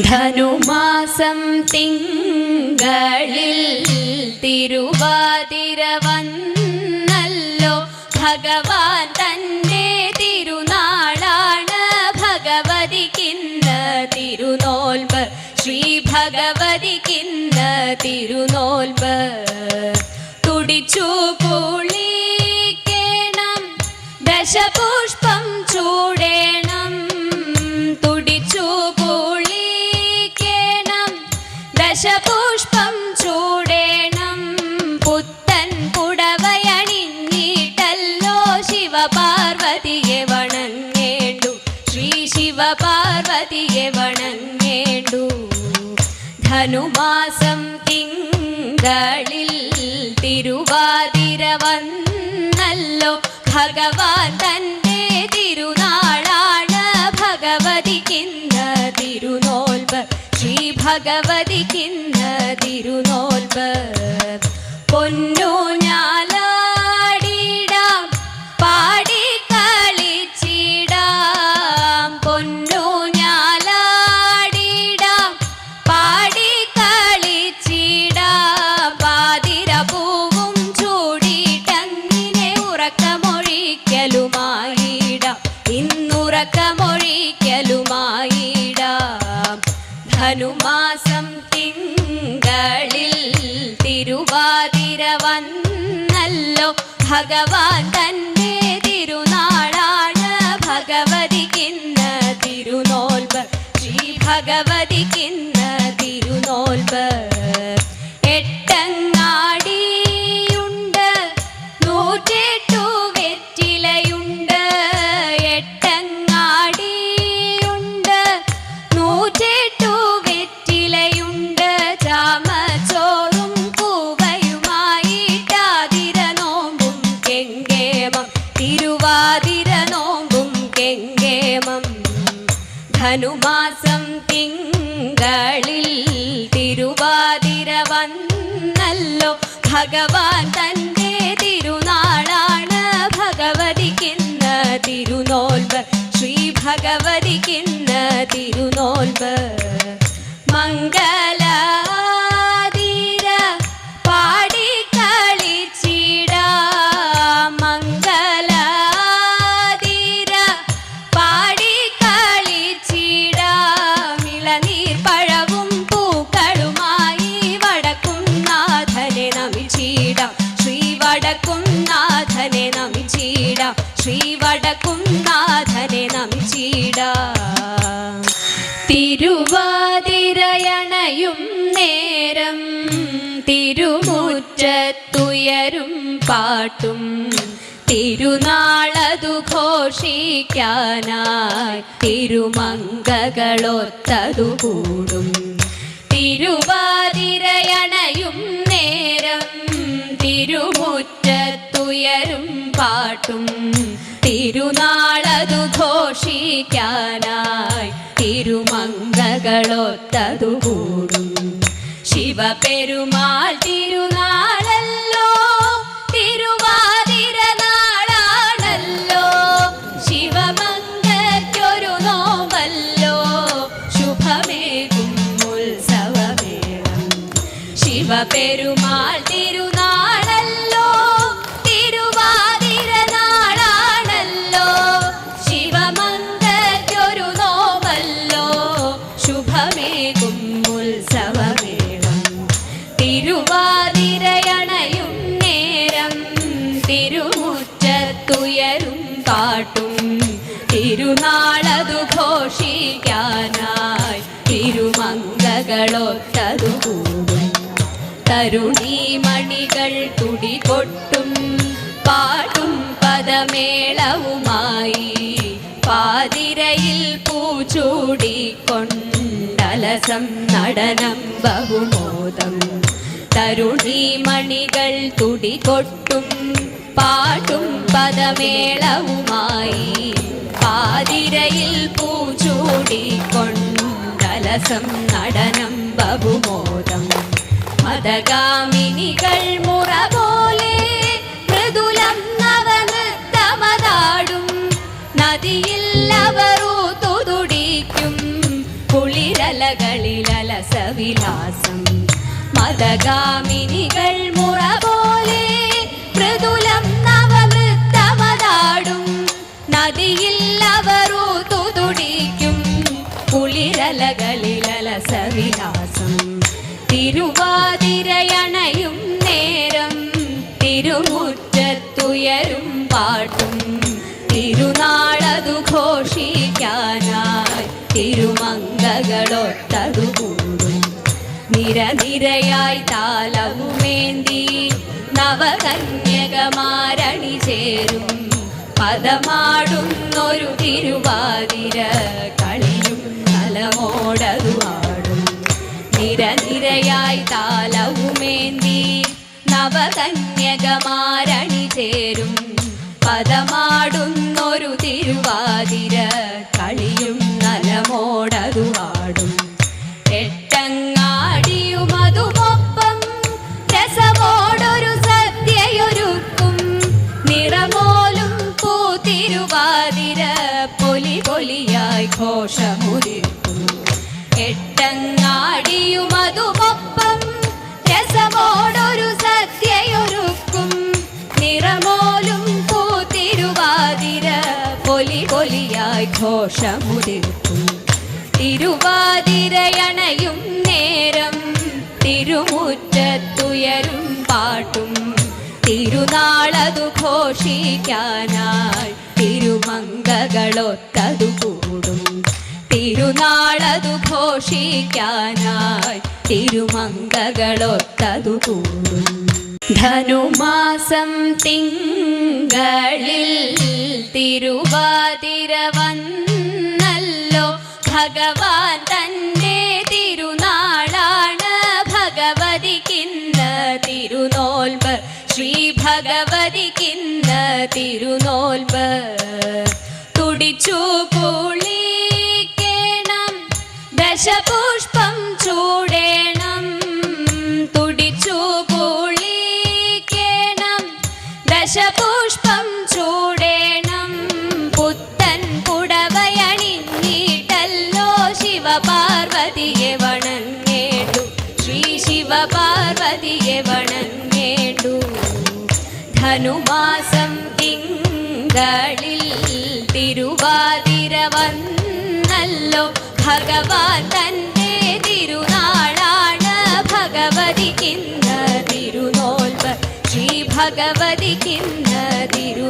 ധനുമാസം തിങ്കളിൽ തിരുവാതിര വന്നല്ലോ. ഭഗവാൻ തന്നെ തിരുനാളാണ് ഭഗവതിക്കിന്ന്. തിരുനോൽബ് ശ്രീ ഭഗവതിക്കിന്ന് തിരുനോൽബ് തുടിച്ചു കുളിക്കേണം. ദശപുഷ്പം ധനുമാസം തിങ്കളിൽ തിരുവാതിര വന്നല്ലോ ഭഗവാൻ തന്റെ തിരുനാളാണ് ഭഗവതിക്കിന്ന് തിരുനോൽബ് ശ്രീ ഭഗവതിക്കിന്ന് തിരുനോൽബ് പൊന്നു ഞാലാടിടാം തിങ്കളിൽ തിരുവാതിര വന്നല്ലോ. ഭഗവാൻ തന്റെ തിരുനാളാണ്. ഭഗവതിക്കിന്ന് തിരുനോൽവ് ശ്രീ ഭഗവതിക്കിന്ന് ഭഗവാൻ തന്റെ തിരുനാളാണ് ഭഗവതിക്കിന്ന് തിരുനോൽബ് ശ്രീ ഭഗവതിക്കിന്ന് തിരുനോൽബ് വടക്കും നമിച്ചീട. ശ്രീ വടക്കും നമിച്ചീട. തിരുവാതിരയണയും നേരം തിരുമുറ്റത്തുയരും പാട്ടും തിരുനാളതു ഘോഷിക്കാനായി തിരുമംഗകളൊത്തതു കൂടും. തിരുവാതിരയണയും നേരം തിരുമുറ്റത്തുയരും പാട്ടും തിരുനാളതു ഘോഷിക്കാനായി തിരുമംഗകളൊത്തതു കൂടും. ശിവപെരുമാൾ തിരുനാളല്ലോ തിരുവാതിര നാളാണല്ലോ. ശിവമംഗയ്ക്കൊരു നോമല്ലോ ശുഭമേകും ഉത്സവമേളം. ശിവപെരുമാൾ തിരുനാളതു ഘോഷിക്കാനായി തിരുമംഗകളൊത്തതു കൂടും. തരുണീമണികൾ തുടികൊട്ടും പാട്ടും പദമേളവുമായി പാതിരയിൽ പൂച്ചൂടിക്കൊണ്ടലസം നടനം ബഹുമോദം. തരുണീമണികൾ തുടികൊട്ടും പാട്ടും പദമേളവുമായി പാതിരയിൽ പൂച്ചൂടിക്കൊണ്ടലസം നടനം ബഹുമോദം. മതഗാമിനികൾ മുറ പോലെ മൃദുലം നവനൃത്തമതാടും. നദിയിൽ അവരൂ തുടിക്കും കുളിരലകൾ രസവിലാസം മതഗാമിനികൾ മുറ കുളിരലകളിലസവിലാസം തിരുവാതിരയണയും നേരം തിരുമുറ്റത്തുയരും പാട്ടും. തിരുനാളതു ഘോഷിക്കാനായി തിരുമങ്കകളൊത്തതു കൂടും. നിരനിരയായി താലവുമേന്തി നവകന്യകമാരണി ചേരും. പദമാടുന്നൊരു തിരുവാതിര കളിയും നലമോടതു ആടും നിരനിരയായി താലവുമേന്തി നവകന്യകമാരണി ചേരും. പദമാടുന്നൊരു തിരുവാതിര കളിയും നലമോടതു ഘോഷമുതിർക്കും തിരുവാതിരയണയും നേരം തിരുമുറ്റത്തുയരും പാട്ടും. തിരുനാളതു ഘോഷിക്കാനായി തിരുമംഗകളൊത്തതു കൂടും. തിരുനാളതു ഘോഷിക്കാനായി തിരുമംഗകളൊത്തതു കൂടും. ധനുമാസം തിങ്കളിൽ തിരുവാതിര വന്നല്ലോ ഭഗവാൻ തന്റെ തിരുനാളാണ് ഭഗവതിക്കിന്ന് തിരുനോൽബ് ശ്രീ ഭഗവതിക്കിന്ന് തിരുനോൽബ് തുടിച്ചു കുളിക്കേണം ദശപുഷ്പം ചൂടേണം. തുടിച്ചു കുളിക്കേണം ദശപുഷ്പം ചൂടേണം ധനുമാസം തിങ്കളിൽ തിരുവാതിര വന്നല്ലോ ഭഗവാൻ തന്റെ തിരുനാളാണ് ഭഗവതിക്കിന്ന തിരുനോൽവ് ശ്രീ ഭഗവതിക്കിന്ന തിരുനോൽബ്